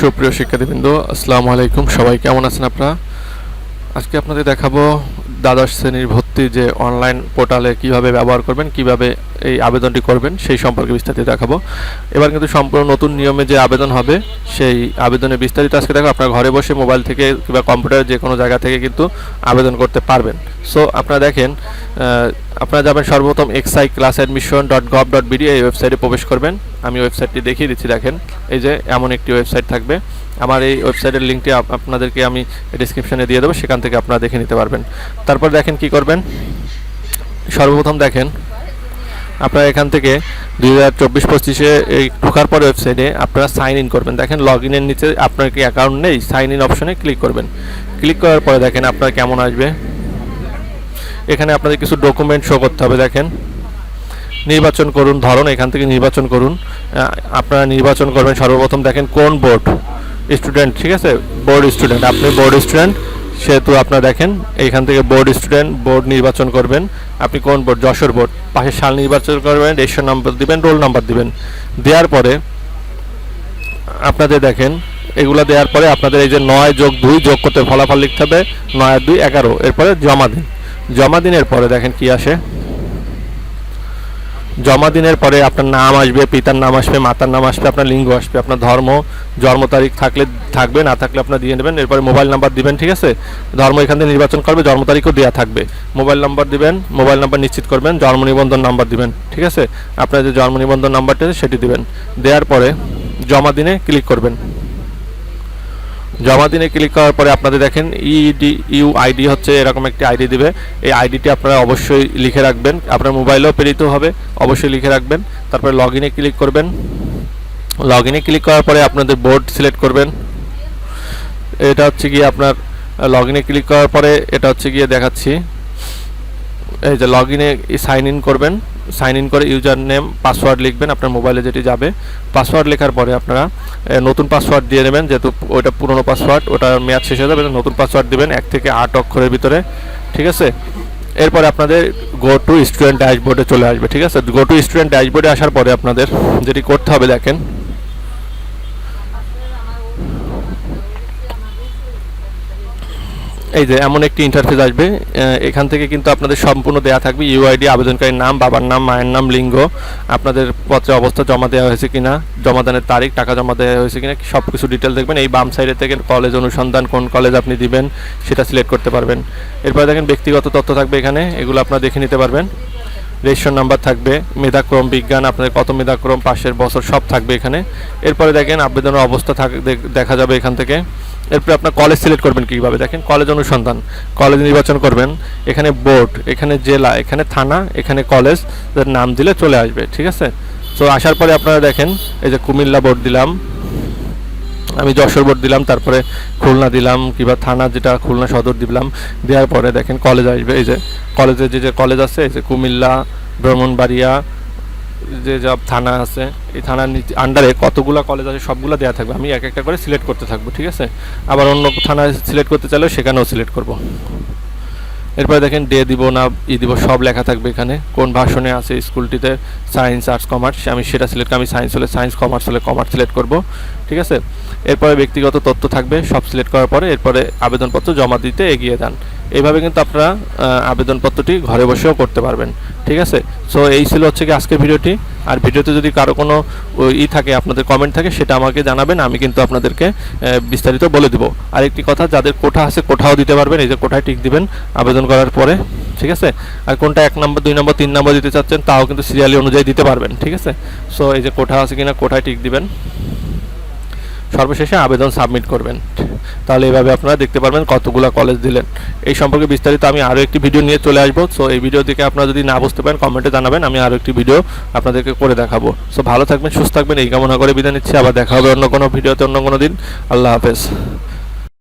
সুপ্রিয় শিক্ষার্থীবৃন্দ, আসসালামু আলাইকুম। সবাই কেমন আছেন আপনারা? আজকে আপনাদের দেখাবো দ্বাদশ শ্রেণির ভর্তি যে অনলাইন পোর্টালে কীভাবে ব্যবহার করবেন, কীভাবে এই আবেদনটি করবেন, সেই সম্পর্কে বিস্তারিত দেখাবো। এবার কিন্তু সম্পূর্ণ নতুন নিয়মে যে আবেদন হবে, সেই আবেদনের বিস্তারিত আজকে দেখো আপনার ঘরে বসে মোবাইল থেকে কিংবা কম্পিউটার যে কোনো জায়গা থেকে কিন্তু আবেদন করতে পারবেন। সো আপনারা দেখেন আপনারা যাবেন সর্বপ্রথম XI class admission dot gov dot BD এই ওয়েবসাইটে প্রবেশ করবেন। আমি ওয়েবসাইটটি দেখিয়ে দিচ্ছি, দেখেন। এই যে এমন একটি ওয়েবসাইট থাকবে। আমার এই ওয়েবসাইটের লিঙ্কটি আপনাদেরকে আমি ডিসক্রিপশনে দিয়ে দেবো, সেখান থেকে আপনারা দেখে নিতে পারবেন। তারপর দেখেন কি করবেন? সর্বপ্রথম দেখেন, আপনারা এখান থেকে দুই হাজার চব্বিশ পঁচিশে ঢোকার পর ওয়েবসাইটে আপনারা সাইন ইন করবেন। দেখেন লগ ইনের নিচে আপনার কি অ্যাকাউন্ট নেই? সাইন ইন অপশনে ক্লিক করবেন। ক্লিক করার পরে দেখেন আপনার কেমন আসবে। এখানে আপনাদের কিছু ডকুমেন্ট শো করতে হবে, দেখেন। নির্বাচন করুন, ধরন এখান থেকে নির্বাচন করুন। আপনারা নির্বাচন করবেন সর্বপ্রথম, দেখেন কোন বোর্ড স্টুডেন্ট ঠিক আছে? বোর্ড স্টুডেন্ট আপনি বোর্ড স্টুডেন্ট সেহেতু আপনারা দেখেন এইখান থেকে বোর্ড স্টুডেন্ট বোর্ড নির্বাচন করবেন। আপনি কোন বোর্ড যশোর বোর্ড পাশে সাল নির্বাচন করবেন, রেশন নাম্বার দিবেন রোল নাম্বার দিবেন। দেওয়ার পরে, আপনাদের দেখেন, এগুলো দেওয়ার পরে আপনাদের এই যে নয় যোগ দুই যোগ করতে ফলাফল লিখতে হবে, নয় দুই এগারো, এরপরে জমা দিন। জমা দিনের পরে দেখেন কি আসে? জমা দিনের পরে আপনার নাম আসবে, পিতার নাম আসবে, মাতার নাম আসবে, আপনার লিঙ্গ আসবে, আপনার ধর্ম, জন্ম তারিখ থাকলে থাকবে, না থাকলে আপনার দিয়ে নেবেন। এরপরে মোবাইল নাম্বার দিবেন, ঠিক আছে? ধর্ম এখান থেকে নির্বাচন করবে, জন্ম তারিখও দেওয়া থাকবে। মোবাইল নাম্বার দিবেন, মোবাইল নাম্বার নিশ্চিত করবেন, জন্ম নিবন্ধন নাম্বার দিবেন, ঠিক আছে? আপনার যে জন্ম নিবন্ধন নাম্বারটা সেটি দিবেন। দেওয়ার পরে জমা দিনে ক্লিক করবেন। জমা দিনে ক্লিক করার পরে আপনাদের দেখেন ইডি ইউ আইডি হচ্ছে এরকম একটি আইডি দিবে। এই আইডিটি আপনারা অবশ্যই লিখে রাখবেন। আপনার মোবাইলেও প্রেরিত হবে, অবশ্যই লিখে রাখবেন। তারপরে লগ ইনে ক্লিক করবেন। লগ ইনে ক্লিক করার পরে আপনাদের বোর্ড সিলেক্ট করবেন। এটা হচ্ছে গিয়ে আপনার লগ ইনে ক্লিক করার পরে এটা হচ্ছে গিয়ে দেখাচ্ছি। এই যে লগ ইনে সাইন ইন করবেন। সাইন ইন করে ইউজার নেম পাসওয়ার্ড লিখবেন, আপনার মোবাইলে যেটি যাবে। পাসওয়ার্ড লেখার পরে আপনারা নতুন পাসওয়ার্ড দিয়ে নেবেন যেহেতু ওইটা পুরনো পাসওয়ার্ড ওটার মেয়াদ শেষ হয়ে যাবে নতুন পাসওয়ার্ড দেবেন এক থেকে আট অক্ষরের ভিতরে, ঠিক আছে? এরপরে আপনাদের গো টু স্টুডেন্ট ড্যাশবোর্ডে চলে আসবে, ঠিক আছে? গো টু স্টুডেন্ট ড্যাশবোর্ডে আসার পরে আপনাদের যেটি করতে হবে, দেখেন এই যে এমন একটি ইন্টারফেস আসবে এখান থেকে কিন্তু আপনাদের সম্পূর্ণ দেয়া থাকবে ইউআইডি আবেদনকারীর নাম, বাবার নাম, মায়ের নাম, লিঙ্গ, আপনাদের পত্রে অবস্থা জমা দেওয়া হয়েছে কিনা, জমাদানের তারিখ, টাকা জমা দেওয়া হয়েছে কিনা সব কিছু ডিটেল দেখবেন। এই বাম সাইডে থেকে কলেজ অনুসন্ধান, কোন কলেজ আপনি দিবেন, সেটা সিলেক্ট করতে পারবেন। এরপরে দেখেন ব্যক্তিগত তথ্য থাকবে এখানে, এগুলো আপনারা দেখে নিতে পারবেন। রেজিস্ট্রেশন নাম্বার থাকবে, মেধাক্রম, বিজ্ঞান, আপনাদের কত মেধাক্রম, পাশের বছর সব থাকবে এখানে। এরপরে দেখেন আবেদনের অবস্থা থাক, দেখা যাবে এখান থেকে। এরপরে আপনার কলেজ সিলেক্ট করবেন কীভাবে? দেখেন কলেজ অনুসন্ধান কলেজ নির্বাচন করবেন। এখানে বোর্ড এখানে জেলা, এখানে থানা, এখানে কলেজ নাম দিলে চলে আসবে, ঠিক আছে? তো আসার পরে আপনারা দেখেন, এই যে কুমিল্লা বোর্ড দিলাম। আমি যশোর বোর্ড দিলাম, তারপরে খুলনা দিলাম, কিংবা থানা যেটা খুলনা সদর দিলাম। দেওয়ার পরে দেখেন কলেজ আসবে, এই যে কলেজে যে যে কলেজ আছে, এই যে কুমিল্লা, ব্রাহ্মণবাড়িয়া, যে সব থানা আছে, এই থানার নিচে আন্ডারে কতগুলো কলেজ আছে সবগুলো দেওয়া থাকবে। আমি এক একটা করে সিলেক্ট করতে থাকব, ঠিক আছে? আবার অন্য থানায় সিলেক্ট করতে চাইলেও সেখানেও সিলেক্ট করব। এরপরে দেখেন ডে দিব না, ই দিব, সব লেখা থাকবে এখানে। কোন ভাষণে আছে স্কুলটিতে? সায়েন্স আর্টস কমার্স আমি সেটা সিলেক্ট আমি সায়েন্স হলে সায়েন্স কমার্স হলে কমার্স সিলেক্ট করব, ঠিক আছে? এরপরে ব্যক্তিগত তথ্য থাকবে, সব সিলেক্ট করার পরে এরপরে আবেদনপত্র জমা দিতে এগিয়ে যান। এইভাবে কিন্তু আপনারা আবেদনপত্রটি ঘরে বসেও করতে পারবেন, ঠিক আছে? সো এই ছিল হচ্ছে কি আজকের ভিডিওটি। আর ভিডিওতে যদি কারও কোনো ই থাকে, আপনাদের কমেন্ট থাকে, সেটা আমাকে জানাবেন, আমি কিন্তু আপনাদেরকে বিস্তারিত বলে দেবো। আর একটি কথা, যাদের কোঠা আছে, কোঠাও দিতে পারবেন, এই যে কোঠায় টিক দিবেন, আবেদন করার পরে, ঠিক আছে? আর কোনটা এক নম্বর, দুই নম্বর, তিন নম্বর দিতে চাচ্ছেন, তাও কিন্তু সিরিয়ালি অনুযায়ী দিতে পারবেন, ঠিক আছে? সো এই যে কোঠা আছে কিনা, কোঠায় টিক দিবেন। সর্বশেষে আবেদন সাবমিট করবেন। তাহলে এভাবে আপনারা দেখতে পারবেন কতগুলো কলেজ দিলেন। এই সম্পর্কে বিস্তারিত আমি আরও একটি ভিডিও নিয়ে চলে আসব। সো এই ভিডিও দেখে আপনারা যদি না বুঝতে পারেন কমেন্টে জানাবেন, আমি আরও একটি ভিডিও আপনাদেরকে করে দেখাবো। সো ভালো থাকবেন, সুস্থ থাকবেন, এই কামনা করে বিদায় নিচ্ছি। আবার দেখা হবে অন্য কোনো ভিডিওতে অন্য কোনো দিন। আল্লাহ হাফেজ।